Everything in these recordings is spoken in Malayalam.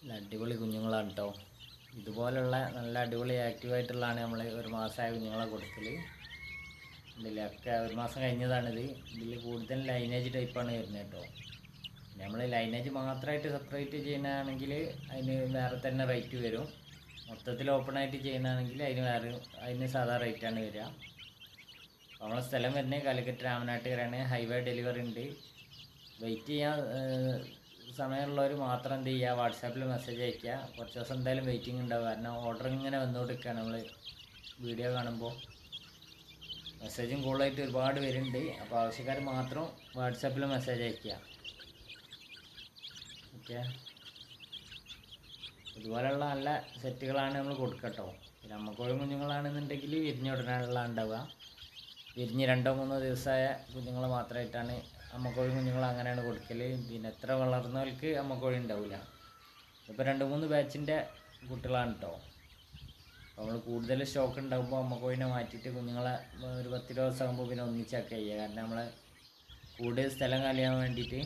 നല്ല അടിപൊളി കുഞ്ഞുങ്ങളാണ് കേട്ടോ ഇതുപോലുള്ള നല്ല അടിപൊളി ആക്റ്റീവായിട്ടുള്ളതാണ് നമ്മൾ ഒരു മാസമായ കുഞ്ഞുങ്ങളെ കൊടുക്കൽ ഇതിലൊക്കെ ഒരു മാസം കഴിഞ്ഞതാണിത്. ഇതിൽ കൂടുതൽ ലൈനേജ് ടൈപ്പാണ് വരുന്നത് കേട്ടോ നമ്മൾ ലൈനേജ് മാത്രമായിട്ട് സെപ്പറേറ്റ് ചെയ്യുന്നതാണെങ്കിൽ അതിന് വേറെ തന്നെ റേറ്റ് വരും. മൊത്തത്തിൽ ഓപ്പൺ ആയിട്ട് ചെയ്യുന്നതാണെങ്കിൽ അതിന് വേറെ അതിന് സാധാ റേറ്റാണ് വരിക. നമ്മളെ സ്ഥലം വരുന്നത് കാലിക്കറ്റ് രാമനാട്ടുകരാണ് ഹൈവേ ഡെലിവറി ഉണ്ട്. വെയിറ്റ് ചെയ്യാൻ സമയമുള്ളവർ മാത്രം എന്ത് ചെയ്യുക വാട്സാപ്പിൽ മെസ്സേജ് അയയ്ക്കുക കുറച്ച് ദിവസം എന്തായാലും വെയിറ്റിംഗ് ഉണ്ടാവും. കാരണം ഓർഡർ ഇങ്ങനെ വന്നുകൊണ്ടിരിക്കുകയാണ് നമ്മൾ വീഡിയോ കാണുമ്പോൾ മെസ്സേജും കോളായിട്ട് ഒരുപാട് പേരുണ്ട്. അപ്പോൾ ആവശ്യക്കാർ മാത്രം വാട്സാപ്പിൽ മെസ്സേജ് അയയ്ക്കുക ഓക്കെ ഇതുപോലെയുള്ള നല്ല സെറ്റുകളാണ് നമ്മൾ കൊടുക്കട്ടോ. പിന്നെ അമ്മക്കോഴും കുഞ്ഞുങ്ങളാണെന്നുണ്ടെങ്കിൽ വിരിഞ്ഞ ഉടനെയുള്ള ഉണ്ടാവുക. വിരിഞ്ഞ് രണ്ടോ മൂന്നോ ദിവസമായ കുഞ്ഞുങ്ങൾ മാത്രമായിട്ടാണ് അമ്മക്കോഴി കുഞ്ഞുങ്ങൾ അങ്ങനെയാണ് കൊടുക്കൽ പിന്നെ എത്ര വളർന്നവർക്ക് അമ്മക്കോഴി ഉണ്ടാവില്ല. ഇപ്പോൾ രണ്ട് മൂന്ന് ബാച്ചിന്റെ കുട്ടികളാണ് കേട്ടോ അപ്പോൾ നമ്മൾ കൂടുതൽ സ്റ്റോക്ക് ഉണ്ടാകുമ്പോൾ അമ്മക്കോഴിനെ മാറ്റിയിട്ട് കുഞ്ഞുങ്ങളെ ഒരു പത്ത് ദിവസം ആകുമ്പോൾ പിന്നെ ഒന്നിച്ചാക്കുക ചെയ്യുക കാരണം നമ്മളെ കൂടുതൽ സ്ഥലം കാലിയാൻ വേണ്ടിയിട്ട്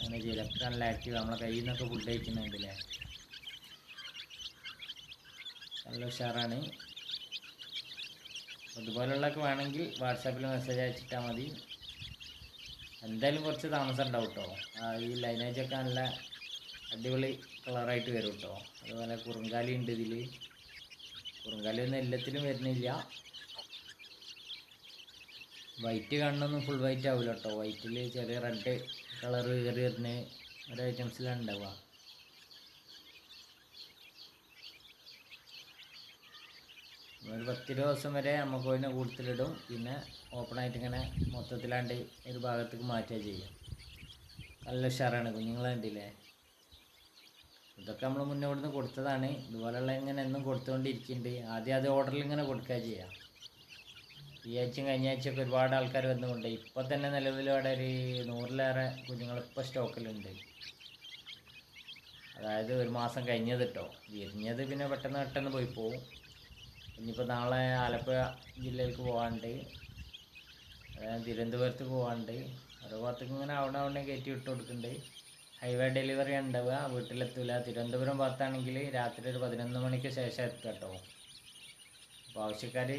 അങ്ങനെ ചെയ്യില്ല എത്ര നല്ല ആക്റ്റീവ് നമ്മളെ കയ്യിൽ നിന്നൊക്കെ ഫുഡ് കഴിക്കുന്നുണ്ടല്ലേ? നല്ല ഉഷാറാണ്. അതുപോലുള്ളതൊക്കെ വേണമെങ്കിൽ വാട്സാപ്പിൽ മെസ്സേജ് അയച്ചിട്ടാൽ മതി. എന്തായാലും കുറച്ച് താമസം ഉണ്ടാവും കേട്ടോ ഈ ലൈനേജൊക്കെ നല്ല അടിപൊളി കളറായിട്ട് വരും കേട്ടോ അതുപോലെ കുറുങ്കാലി ഉണ്ട് ഇതിൽ കുറുങ്കാലി ഒന്നും എല്ലാത്തിലും വരുന്നില്ല. വൈറ്റ് കാണുന്നൊന്നും ഫുൾ വൈറ്റ് ആവില്ല കേട്ടോ വൈറ്റിൽ ചെറിയ റെഡ് കളർ കയറി വരുന്ന ഒരു ഐറ്റംസിലാണ് ഉണ്ടാവുക. ഒരു പത്തിരുപത് ദിവസം വരെ നമുക്ക് അതിനെ കൂടുതലിടും. പിന്നെ ഓപ്പണായിട്ട് ഇങ്ങനെ മൊത്തത്തിലാണ്ട് ഒരു ഭാഗത്തേക്ക് മാറ്റുക ചെയ്യും നല്ല ഉഷാറാണ്. കണ്ടില്ലേ? ഇതൊക്കെ നമ്മൾ മുന്നേ ഇവിടുന്ന് കൊടുത്തതാണ്. ഇതുപോലെയുള്ള ഇങ്ങനെ എന്നും കൊടുത്തുകൊണ്ടിരിക്കുന്നുണ്ട്. ആദ്യം അത് ഓർഡറിൽ ഇങ്ങനെ കൊടുക്കുക ചെയ്യാം ഈ ആഴ്ചയും കഴിഞ്ഞ ആഴ്ചയൊക്കെ ഒരുപാട് ആൾക്കാർ വന്നുകൊണ്ട് ഇപ്പോൾ തന്നെ നിലവിൽ അവിടെ ഒരു നൂറിലേറെ കുഞ്ഞുങ്ങൾ ഇപ്പോൾ സ്റ്റോക്കിലുണ്ട്. അതായത് ഒരു മാസം കഴിഞ്ഞത് കേട്ടോ വിരിഞ്ഞത് പിന്നെ പെട്ടെന്ന് പെട്ടെന്ന് പോയി പോവും. ഇനിയിപ്പോൾ നാളെ ആലപ്പുഴ ജില്ലയിലേക്ക് അതായത് തിരുവനന്തപുരത്ത് പോകാണ്ട് ഓരോ ഭാഗത്തേക്ക് ഇങ്ങനെ അവിടെ അവിടെ കയറ്റി വിട്ട് കൊടുക്കുന്നുണ്ട്. ഹൈവേ ഡെലിവറി ഉണ്ടാവുക വീട്ടിലെത്തൂല. തിരുവനന്തപുരം ഭാഗത്താണെങ്കിൽ രാത്രി ഒരു പതിനൊന്ന് മണിക്ക് ശേഷം എത്തുക കേട്ടോ. അപ്പോൾ ആവശ്യക്കാർ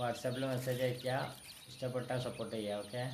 വാട്സാപ്പിൽ മെസ്സേജ് അയയ്ക്കുക. ഇഷ്ടപ്പെട്ടാൽ സപ്പോർട്ട് ചെയ്യുക. ഓക്കെ?